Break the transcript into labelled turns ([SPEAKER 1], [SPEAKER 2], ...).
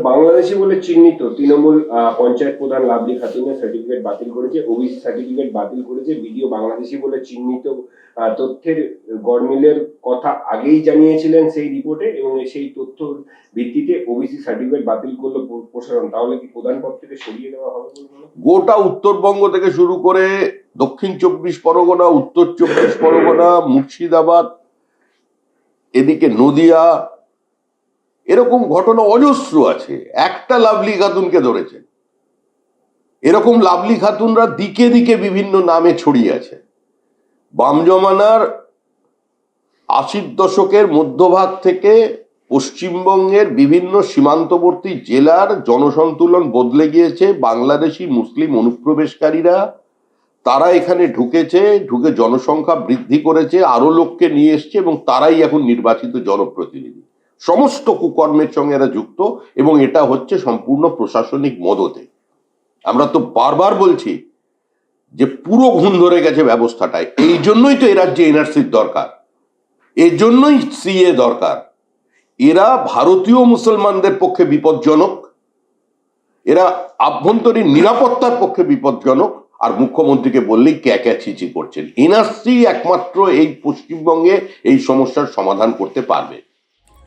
[SPEAKER 1] বাংলাদেশি বলে চিহ্নিত তৃণমূল পঞ্চায়েত প্রধান লাভলি খাতুনের সার্টিফিকেট বাতিল করেছে, ওবিসি সার্টিফিকেট বাতিল করেছে ভিডিও বাংলাদেশি বলে চিহ্নিত তথ্যের গরমিলের কথা আগেই জানিয়েছিলেন সেই রিপোর্টে এবং সেই তথ্য ভিত্তিতে ওবিসি সার্টিফিকেট বাতিল করল প্র- প্রশাসন তাহলে কি প্রধান পদ থেকে সরিয়ে দেওয়া হবে?
[SPEAKER 2] গোটা উত্তরবঙ্গ থেকে শুরু করে দক্ষিণ চব্বিশ পরগনা, উত্তর চব্বিশ পরগনা, মুর্শিদাবাদ, এদিকে নদিয়া এরকম ঘটনা অজস্র আছে। একটা লাভলি খাতুনকে ধরেছে। এরকম লাভলি খাতুনরা দিকে দিকে বিভিন্ন নামে ছড়িয়ে আছে। বাম জমানার আশির দশকের মধ্যভাগ থেকে পশ্চিমবঙ্গের বিভিন্ন সীমান্তবর্তী জেলার জনসন্তুলন বদলে গিয়েছে। বাংলাদেশি, মুসলিম অনুপ্রবেশকারীরা, তারা এখানে ঢুকেছে, ঢুকে জনসংখ্যা বৃদ্ধি করেছে আরও লোককে নিয়ে এসছে এবং তারাই এখন নির্বাচিত জনপ্রতিনিধি। সমস্ত কুকর্মের সঙ্গে এরা যুক্ত এবং এটা হচ্ছে সম্পূর্ণ প্রশাসনিক মদতে। আমরা তো বারবার বলছি যে পুরো ঘুম ধরে গেছে ব্যবস্থাটায়। এই জন্যই তো এ রাজ্যে এনআরসির দরকার। এই জন্যই সিএ দরকার। এরা ভারতীয় মুসলমানদের পক্ষে বিপজ্জনক। এরা আভ্যন্তরীণ নিরাপত্তার পক্ষে বিপজ্জনক। আর মুখ্যমন্ত্রীকে বললেই ক্যাক্যা ছিচি করছেন। এনআরসি একমাত্র এই পশ্চিমবঙ্গে এই সমস্যার সমাধান করতে পারবে।